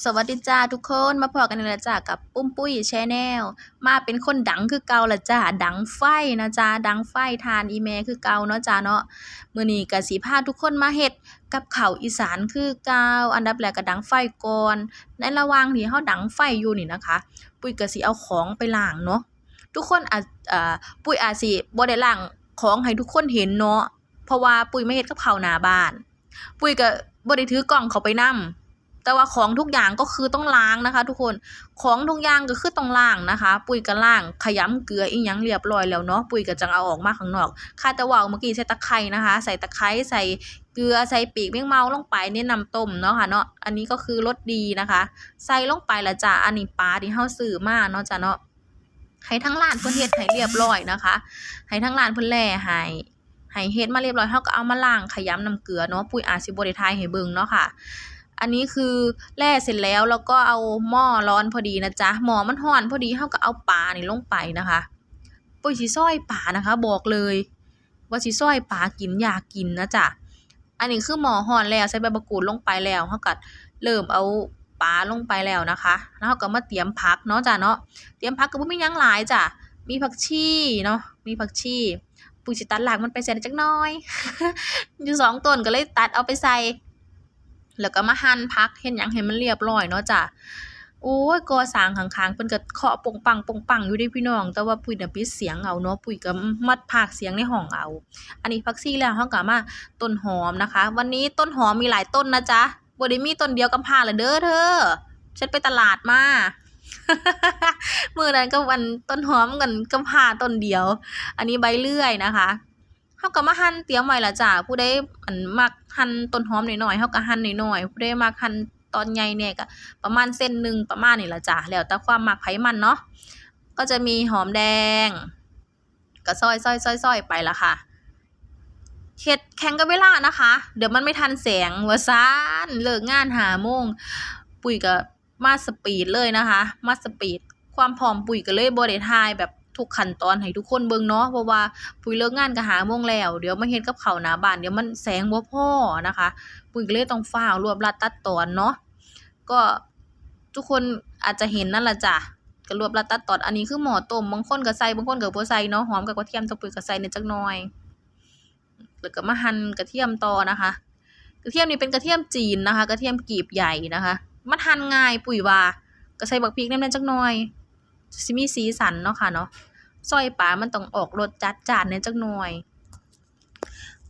สวัสดีจ้าทุกคนมาพอกันอีกแล้วจ้ากับปุ้มปุ้ยแชนแนลมาเป็นคนดังคือเก่าละจ้าดังไฟนะจ้าดังไฟทานอีเมคือเก่าเนาะจ้าเนาะมื้อนี้ก็สิพาทุกคนมาเฮ็ดกับเข้าอีสานคือเก่าอันดับแรกก็ดังไฟก่อน ในระหว่างที่เฮาดังไฟอยู่นี่นะคะ ปุ้ยก็สิเอาของไปล้างเนาะทุกคนอาจเอ่อปุ้ยอาจสิบ่ได้ล้างของให้ทุกคนเห็นเนาะเพราะว่าปุ้ยไมาเฮ็ดกับข้าหน้าบ้าน ปุ้ยก็บ่ได้ถือกล้องเขาไปนำ แต่ว่าของทุกอย่างก็คือต้องล้างนะคะ ทุกคนของทุกอย่างก็คือต้องล้างนะคะ ปุ๋ยก็ล้างขยำเกลืออีหยังเรียบร้อยแล้วเนาะปุ๋ยก็จังเอาออกมาข้างนอกค่าแต่ว่าเมื่อกี้ใส่ตะไคร้นะคะ ใส่ตะไคร้ใส่เกลือใส่ปีกแมงเมาลงไปในน้ำต้มเนาะค่ะเนาะอันนี้ก็คือรสดีนะคะ ใส่ลงไปละจ้ะอันนี้ปลาที่เฮาซื้อมาเนาะจ้ะเนาะให้ทั้งร้านเพิ่นเฮ็ดให้เรียบร้อยนะคะให้ทั้งร้านเพิ่นแล่ให้ให้เฮ็ดมาเรียบร้อยเฮาก็เอามาล้างขยำน้ำเกลือเนาะปุ๋ยอาจสิบ่ได้ทายให้เบิ่งเนาะค่ะ อันนี้คือแล่เสร็จแล้วแล้วก็เอาหม้อร้อนพอดีนะจ๊ะหม้อมันร้อนพอดีเฮาก็เอาปลานี่ลงไปนะคะปุ้ยสิซอยปลานะคะ บอกเลย ว่าสิซอยปลากินอยากกินนะจ๊ะอันนี้คือหม้อร้อนแล้วใส่ใบมะกรูดลงไปแล้วเฮาก็เริ่มเอาปลาลงไปแล้วนะคะ แล้วเฮาก็มาเตรียมผักเนาะจ้ะเนาะเตรียมผักก็บ่มียั้งหลายจ้ะมีผักชีเนาะมีผักชีปุ้ยสิตัดรากมันไปใส่จักน่อย อยู่สองต้นก็เลยตัดเอาไปใส่ แล้วก็มาหั่นผักเฮ็ดหยังให้มันเรียบร้อยเนาะจ้ะโอ้ยก่อสร้างข้างๆเพิ่นก็เคาะปงปังปงปังอยู่เด้พี่น้อง แต่ว่าปุ้ยน่ะปิดเสียงเอาเนาะปุ้ยก็มัดพากเสียงในห้องเอา อันนี้ผักชีแล้วเฮาก็มาต้นหอมนะคะ วันนี้ต้นหอมมีหลายต้นนะจ๊ะบ่ได้มีต้นเดียวกำพร้าละเด้อเธอฉันไปตลาดมามื้อนั้นก็วันต้นหอมกันกำพร้าต้นเดียว อันนี้ใบเลื่อยนะคะ เฮาก็มาหั่นเตรียมไว้ละจ้ะผู้ใดอันมักหั่นต้นหอมหน้อยๆเฮาก็หั่นหน้อยๆผู้ใดมักหั่นตอนใหญ่เนี่ยก็ประมาณเส้นหนึ่งประมาณนี้ละจ้ะแล้วแต่ความมักไผมันเนาะก็จะมีหอมแดง ก็ซอยๆๆๆไปละค่ะเฮ็ดแข่งกับเวลานะคะ เดี๋ยวมันไม่ทันแสงว่าซ่านเลิกงาน5โมง ปุ๋ยก็มาสปีดเลยนะคะ มาสปีดความพร้อมปุ๋ยก็เลยบ่ได้ถ่ายแบบ ทุกขั้นตอนให้ทุกคนเบิ่งเนาะเพราะว่าปุ๋ยเลิกงานก็หาโมงแล้ว เดี๋ยวมาเฮ็ดกับเขาหน้าบ้านเดี๋ยวมันแสงบ่พอนะคะ ปุ๋ยก็เลยต้องฟ้าวรวบรัดตัดตอนเนาะก็ทุกคนอาจจะเห็นนั่นละจ้ะก็รวบรัดตัดตอนอันนี้คือหมอต้มบางคนก็ใส่บางคนก็บ่ใส่เนาะหอมกับกระเทียมแตะปุ๋ยก็ใส่นิดจักหน่อยแล้วก็มาหั่นกระเทียมต่อนะคะ กระเทียมนี่เป็นกระเทียมจีนนะคะ กระเทียมกีบใหญ่นะคะ มันหั่นง่ายปุ๋ยว่าก็ใส่บักพริกนำจักหน่อย สิมีสีสันเนาะค่ะเนาะซอยปลามันต้องออกรสจัดจานแหน่จักหน่อย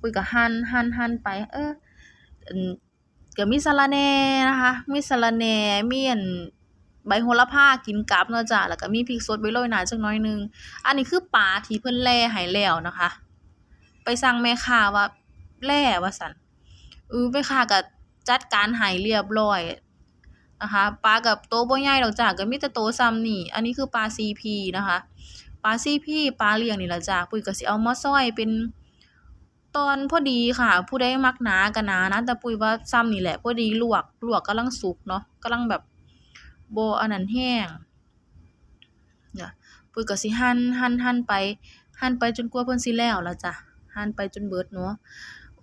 ปุ้ยก็หั่นหั่นหั่นไป เออก็มีสะระแหน่นะคะ มีสะระแหน่มีอันใบโหระพากินกับเนาะจ้ะแล้วก็มีพริกสดไว้โรยหน้าจักน่อยนึง อันนี้คือปลาที่เพิ่นแล่ให้แล้วนะคะ ไปสั่งแม่ค้าว่าแล่ว่าซั่นเออแม่ค้าก็จัดการให้เรียบร้อย นะคะปลาก็โตบ่ใหญ่ดอกจ้ะก็มีแต่โตส่ำนี้อันนี้คือปลา CP นะคะปลาซีพีปลาเลี้ยงนี่ละจ้ะปุ้ยก็สิเอามาซอยเป็นตอนพอดีค่ะ ผู้ใดมักหนาก็หนานะแต่ปุ้ยว่าส่ำนี่แหละพอดีลวกลวกกำลังสุกเนาะกำลังแบบโบอันนั้นแรงเนี่ยปุ้ยก็สิหั่นหั่นหั่นไปหั่นไปจนกว่าเพิ่นสิแล้วละจ้ะหั่นไปจนเบิดเนาะ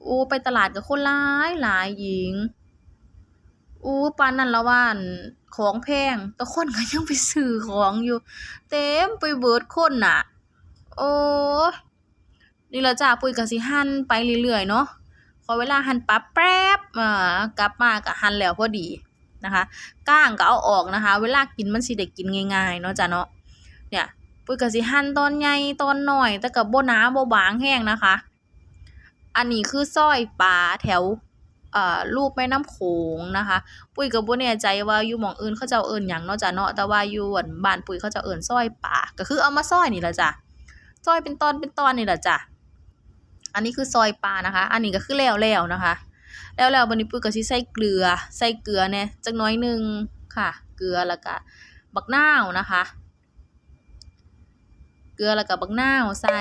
โอ้ไปตลาดก็คนหลายหลายหญิง อู้ปานนั้นล้วว่านของแพงแต่คนก็ยังไปซื้อของอยู่ เต็มไปเบิดคนน่ะ โอ้ยนี่ละจ้ะปุ้ยก็สิหันไปเรื่อยๆเนาะขอเวลาหันปลาแป๊บอ่ากลับมาก็หั่นแล้วพอดีนะคะก้างก็เอาออกนะคะ เวลากินมันสิได้กินง่ายๆเนาะจ้ะเนาะเนี่ยปุ้ยก็สิหันตอนใหญ่ตอนหน้อยแต่ก็บ่หนาบ่บางแรงนะคะ อันนี้คือซอยปลาแถว รูปแม่น้ำโขงนะคะ ปุ้ยก็บ่แน่ใจว่าอยู่หม้องอื่นเขาจ้าเอิ้นหยังเนาะจ้ะเนาะแต่ว่าอยู่อนบ้านปุ้ยเขาจ้าเอิ้นซอยปลาก็คือเอามาซอยนี่ละจ้ะซอยเป็นตอนเป็นตอนนี่ละจ้ะอันนี้คือซอยปลานะคะ อันนี้ก็คือแล้วแล้วนะคะ แล้วแล้วบัดนี้ปุ้ยก็สิใส่เกลือ ใส่เกลือแหน่ยจักน่อยหนึ่งค่ะ เกลือแล้วก็บักนาวนะคะ เกลือแล้วก็บักนาวใส่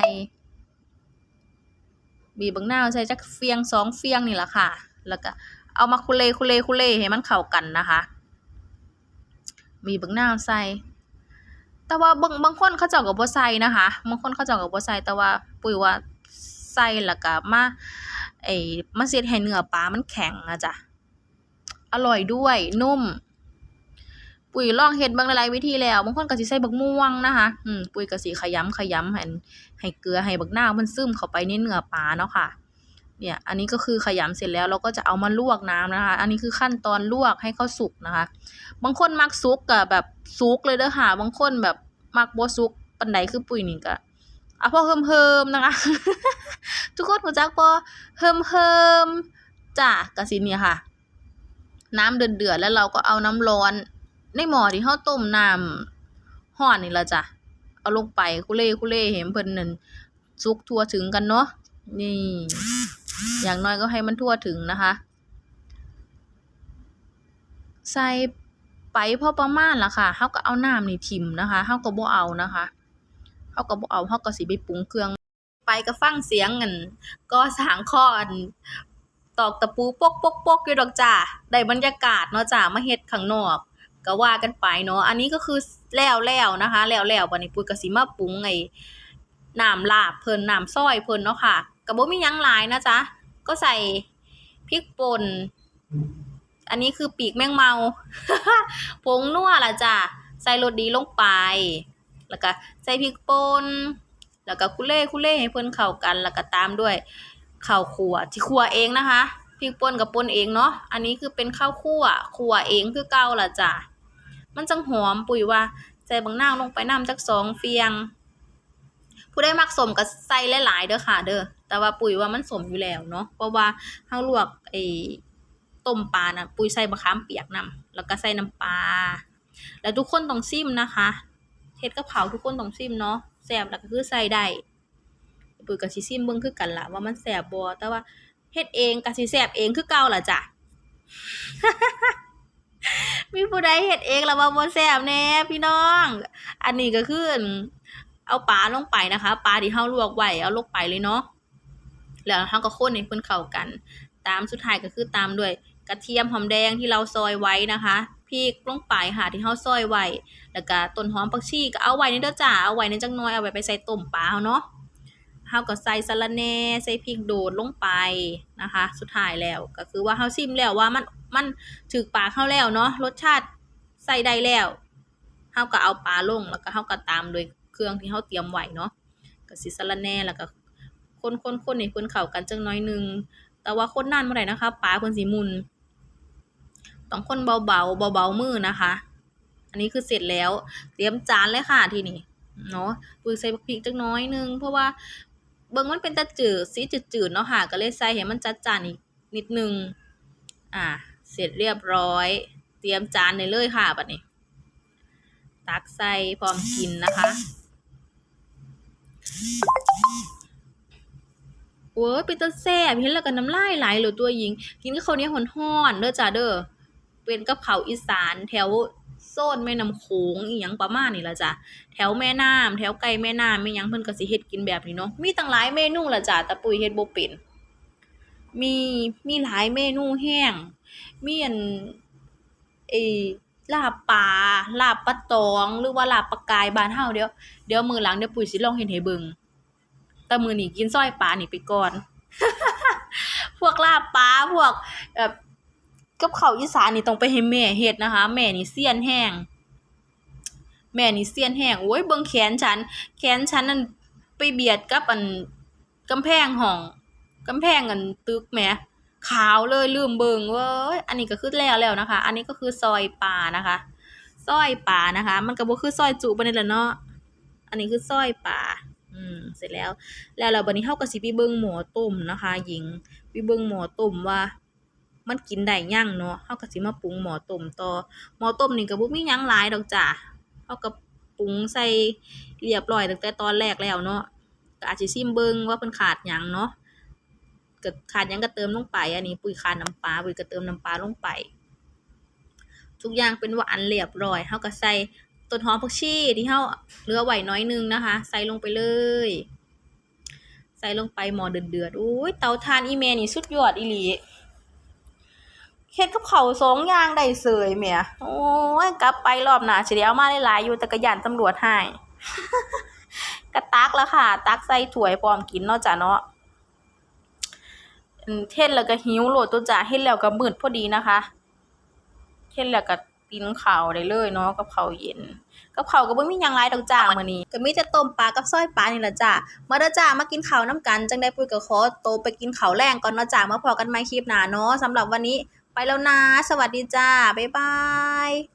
บีบบักนาวใส่จักเฟียงสองเฟียงนี่แหละค่ะ แล้วก็เอามาคุเลคุเลคุเลให้มันเข้ากันนะคะบีบบักนาใส่ แต่ว่าบางบางคนเขาเจ้าก็บ่ใส่นะคะบางคนเขาเจ้าก็บ่ใส่แต่ว่าปุ้ยว่าใส่แล้วก็มาไอ้มาเฮ็ดให้เนื้อปลามันแข็งอะจ้ะอร่อยด้วยนุ่ม ปุ๋ยลองเฮ็ดบิ่งหลายวิธีแล้วบางคนก็สิใส่บักม่วงนะคะอืมปุ๋ยก็สิขยำขยำให้ให้เกลือให้บักนามันซึมเข้าไปในเนื้อปลาเนาะค่ะ เนี่ยอันนี้ก็คือขยำเสร็จแล้วเราก็จะเอามาลวกน้ำนะคะ อันนี้คือขั้นตอนลวกให้เขาสุกนะคะ บางคนมักสุกก็แบบสุกเลยเด้อค่ะ บางคนแบบมักบ่สุกปานใดคือปุ๋ยนี่ก็เอาพอเฮิมๆนะคะ ทุกคนรู้จักบ่เฮิมๆจ้ะก็สิเนี่ยค่ะ น้ำเดือดแล้วเราก็เอาน้ำร้อน ในหม้อที่เฮาต้มน้ำร้อนนี่ละจ้ะเอาลงไปคุเล่คุเล่ให้เพิ่นนั่นสุกทั่วถึงกันเนาะนี่ อย่างน้อยก็ให้มันทั่วถึงนะคะ ใส่ไปพอประมาณละค่ะเฮาก็เอาน้ำนี่ทิมนะคะเฮาก็บ่เอานะคะเฮาก็บ่เอาเฮาก็สิไปปรุงเครื่อง ไปก็ฟังเสียงอั่นก่อสร้างคออั่นตอกตะปูปกๆๆอยู่ดอกจ้าได้บรรยากาศเนาะจ้ามาเฮ็ดข้างนอกก็ว่ากันไปเนาะอันนี้ก็คือแล้วแล้วนะคะ แล้วแล้วบัดนี้ปุ้ยก็สิมาปรุงไอ้ น้ำลาบเพิ่นน้ำซอยเพิ่นเนาะค่ะก็บ่มียังหลายนะจ๊ะ ก็ใส่พริกป่น อันนี้คือปีกแมงเมาผงนัวล่ะจ้ะ ใส่รสดีลงไป แล้วก็ใส่พริกป่น แล้วก็คุเล่คุเล่ให้เพิ่นเข้ากัน แล้วก็ตามด้วยข้าวคั่วที่คั่วเองนะคะ พริกป่นกับป่นเองเนาะ อันนี้คือเป็นข้าวคั่วคั่วเองคือเก่าล่ะจ้ะ มันจังหอมปุ๋ยว่า ใส่บางนาลงไปน้ำจักสองเฟียง ผู้ใดมักสมก็ใส่หลายๆเด้อค่ะ เด้อแต่ว่าปุ๋ยว่ามันสมอยู่แล้วเนาะเพราะว่าเฮาลวกไอ้ต้มปลาน่ะปุ๋ยใส่มะขามเปียกนำแล้วก็ใส่น้ำปลาแล้วทุกคนต้องซิมนะคะเฮ็ดกับข้าทุกคนต้องซิมเนาะแซ่บแล้วก็คือใส่ได้ปุ๋ยก็สิซิมเบิ่งคือกันล่ะว่ามันแซ่บบ่แต่ว่าเฮ็ดเองก็สิแซ่บเองคือเก่าล่ะจ้ะมีผู้ใดเฮ็ดเองแล้วว่าบ่แซ่บแน่พี่น้อง อันนี้ก็คืออั่น เอาปลาลงไปนะคะปลาที่เฮาลวกไว้เอาลงไปเลยเนาะแล้วเฮาก็คนให้เพิ่นเข้ากัน ตามสุดท้ายก็คือตามด้วยกระเทียมหอมแดงที่เราซอยไว้นะคะพริกลงไปค่ะที่เฮาซอยไว้แล้วก็ต้นหอมผักชีก็เอาไว้ในเด้อจ้าเอาไว้ในจักหน่อยเอาไว้ไปใส่ต้มปลาเฮาเนาะเฮาก็ใส่สะระแหน่ใส่พริกโดดลงไปนะคะ สุดท้ายแล้วก็คือว่าเฮาซิมแล้วว่ามันมันถึกปากเฮาแล้วเนาะรสชาติใส่ได้แล้วเฮาก็เอาปลาลงแล้วก็เฮาก็ตามด้วย เครื่องที่เฮาเตรียมไว้เนาะก็สิสะระแหน่แล้วก็คนๆๆให้เพิ่นเข้ากันจักหน่อยนึงแต่ว่าคนนานบ่ได้นะคะปลาเพิ่นสิมุนต้องคนเบาๆเบาๆมือนะคะ อันนี้คือเสร็จแล้ว เตรียมจานเลยค่ะทีนี้เนาะปุยใส่บักพริกจักน้อยนึงเพราะว่าเบิ่งมันเป็นตาจืดสีจืดๆเนาะค่ะก็เลยใส่ให้มันจัดจานอีกนิดนึงอ่า เสร็จเรียบร้อย เตรียมจานได้เลยค่ะบัดนี้ ตักใส่พร้อมกินนะคะ โอ้ยเป็นตาแซ่บเห็นแล้วก็น้ำลายไหลเลยตัวหญิง กินกับข้าวเหนียวร้อนๆเด้อจ้าเด้อเป็นกับข้าวอีสานแถวโซนแม่น้ำโขงอีหยังประมาณนี้ละจ้ะแถวแม่น้ำแถวไกลแม่น้ำแม่ยังเพิ่นก็สิเฮ็ดกินแบบนี้เนาะมีตั้งหลายเมนูละจ้ะแต่ปุ๋ยเฮ็ดบ่เป็นมีมีหลายเมนูแรงมีอันไอลาบปลาลาบปลาตอง หรือว่าลาบปลากายบ้านเฮาเดี๋ยวเดี๋ยวมือหลังเดี๋ยวปุ๋ยสิลองเฮ็ดให้เบิ่ง แต่มือนี้กินซอยปลานี่ไปก่อน พวกลาบปลาพวกแบบกับเขาอีสานนี่ต้องไปให้แม่เฮ็ดนะคะ แม่นี่เซียนแรงแม่นี่เซียนแรงโอ้ยเบิ่งแขนฉัน แขนฉันนั่นไปเบียดกับอันกำแพงห้องกำแพงอันตึกแหมขาวเลยลืมเบิ่งเว้ยอันนี้ก็คือแล้วแล้วนะคะ อันนี้ก็คือซอยปลานะคะซอยปลานะคะ มันก็บ่คือซอยจุปานนี้แหละเนาะอันนี้คือซอยปลา อืมเสร็จแล้ว แล้วแล้วบัดนี้เฮาก็สิไปเบิ่งหม้อต้มนะคะ หญิงไปเบิ่งหม้อต้มว่า มันกินได้ยังเนาะเฮาก็สิมาปรุงหม้อต้มต่อหม้อต้มนี่ก็บ่มีหยังหลายดอกจ้ะเฮาก็ปรุงใส่เรียบร้อยตั้งแต่ตอนแรกแล้วเนาะก็อาจสิซิมเบิ่งว่าเพิ่นขาดหยังเนาะก็ขาดหยังก็เติมลงไป อันนี้ปุ๋ยขาดน้ำปลาปุ๋ยก็เติมน้ำปลาลงไป ทุกอย่างเป็นหวานเรียบร้อยเฮาก็ใส่ ต้นหอมผักชีที่เฮาเหลือไหวน้อยนึงนะคะ ใส่ลงไปเลย ใส่ลงไปหมอเดือดๆโอ้ยเตาถ่านอีแม่นี่สุดยอดอีหลีเฮ็ดกับข้าสองอย่างได้เสยแหมโอ้ยกลับไปรอบหน้าสิได้เอามาหลายๆอยู่แต่ก็ย้านตำรวจให้ก็ตักแล้วค่ะ ตักใส่ถ้วยพร้อมกินเนาะจ้ะเนาะเฮ็ดแล้วก็หิวโหลดตัวจ้ะเฮ็ดแล้วก็มืดพอดีนะคะเฮ็ดแล้วก็ กินข้าวได้เลยเนาะกับข้าวเย็น กับข้าวก็บ่มีหยังหลายดอกจ้ามื้อนี้ก็มีแต่ต้มปลากับซอยปลานี่ล่ะจ้ามาเด้อจ้ามากินข้าวนํกัน จังได้ปุ้ยก็ขอตัวไปกินข้าวแลงก่อนเนาะจ้ามาพอกันใหม่คลิปหน้าเนาะสำหรับวันนี้ไปแล้วนะ สวัสดีจ้าบ๊ายบาย